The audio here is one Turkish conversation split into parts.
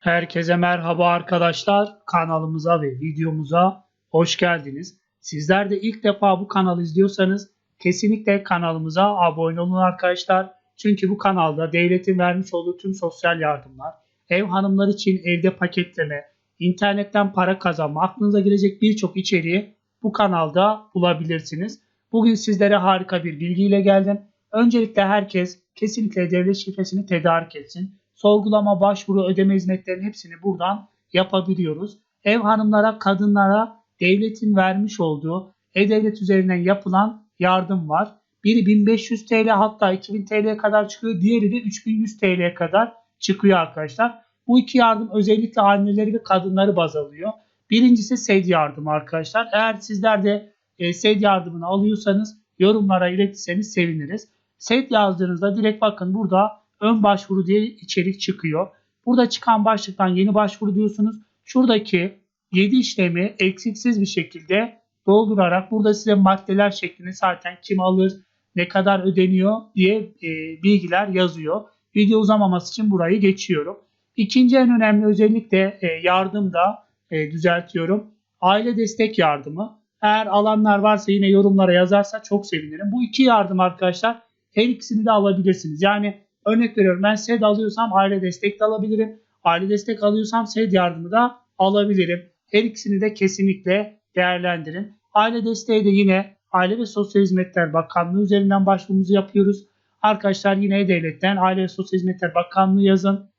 Herkese merhaba arkadaşlar. Kanalımıza ve videomuza hoş geldiniz. Sizler de ilk defa bu kanalı izliyorsanız kesinlikle kanalımıza abone olun arkadaşlar. Çünkü bu kanalda devletin vermiş olduğu tüm sosyal yardımlar, ev hanımları için evde paketleme, internetten para kazanma, aklınıza gelecek birçok içeriği bu kanalda bulabilirsiniz. Bugün sizlere harika bir bilgiyle geldim. Öncelikle herkes kesinlikle devlet şifresini tedarik etsin sorgulama, başvuru, ödeme hizmetlerinin hepsini buradan yapabiliyoruz. Ev hanımlara, kadınlara devletin vermiş olduğu e-devlet üzerinden yapılan yardım var. Biri 1500 TL hatta 2000 TL'ye kadar çıkıyor. Diğeri de 3100 TL'ye kadar çıkıyor arkadaşlar. Bu iki yardım özellikle anneleri ve kadınları baz alıyor. Birincisi SED yardımı arkadaşlar. Eğer sizler de e, SED yardımını alıyorsanız yorumlara iletirseniz seviniriz. SED yazdığınızda direkt bakın burada ön başvuru diye içerik çıkıyor. Burada çıkan başlıktan yeni başvuru diyorsunuz. Şuradaki 7 işlemi eksiksiz bir şekilde doldurarak burada size maddeler şeklinde zaten kim alır, ne kadar ödeniyor diye e, bilgiler yazıyor. Video uzamaması için burayı geçiyorum. İkinci en önemli özellik de e, yardımda e, düzeltiyorum. Aile destek yardımı. Eğer alanlar varsa yine yorumlara yazarsa çok sevinirim. Bu iki yardım arkadaşlar her ikisini de alabilirsiniz. Yani Örnek veriyorum ben SED alıyorsam aile destek de alabilirim. Aile destek alıyorsam SED yardımı da alabilirim. Her ikisini de kesinlikle değerlendirin. Aile desteği de yine Aile ve Sosyal Hizmetler Bakanlığı üzerinden başvurumuzu yapıyoruz. Arkadaşlar yine devletten Aile ve Sosyal Hizmetler Bakanlığı yazın.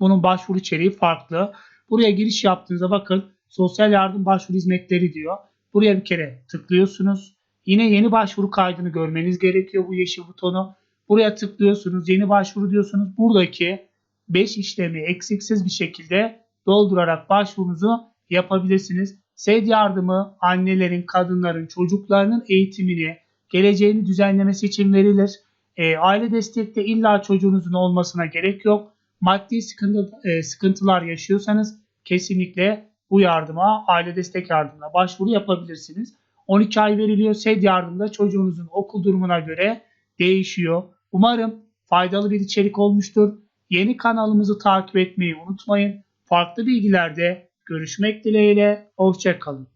Bunun başvuru içeriği farklı. Buraya giriş yaptığınızda bakın sosyal yardım başvuru hizmetleri diyor. Buraya bir kere tıklıyorsunuz. Yine yeni başvuru kaydını görmeniz gerekiyor bu yeşil butonu. Buraya tıklıyorsunuz. Yeni başvuru diyorsunuz. Buradaki 5 işlemi eksiksiz bir şekilde doldurarak başvurunuzu yapabilirsiniz. SED yardımı annelerin, kadınların, çocuklarının eğitimini, geleceğini düzenlemesi için verilir. E, aile destekte illa çocuğunuzun olmasına gerek yok. Maddi sıkıntı, e, sıkıntılar yaşıyorsanız kesinlikle bu yardıma, aile destek yardımına başvuru yapabilirsiniz. 12 ay veriliyor. SED yardımda çocuğunuzun okul durumuna göre değişiyor. Umarım faydalı bir içerik olmuştur. Yeni kanalımızı takip etmeyi unutmayın. Farklı bilgilerde görüşmek dileğiyle. Hoşçakalın.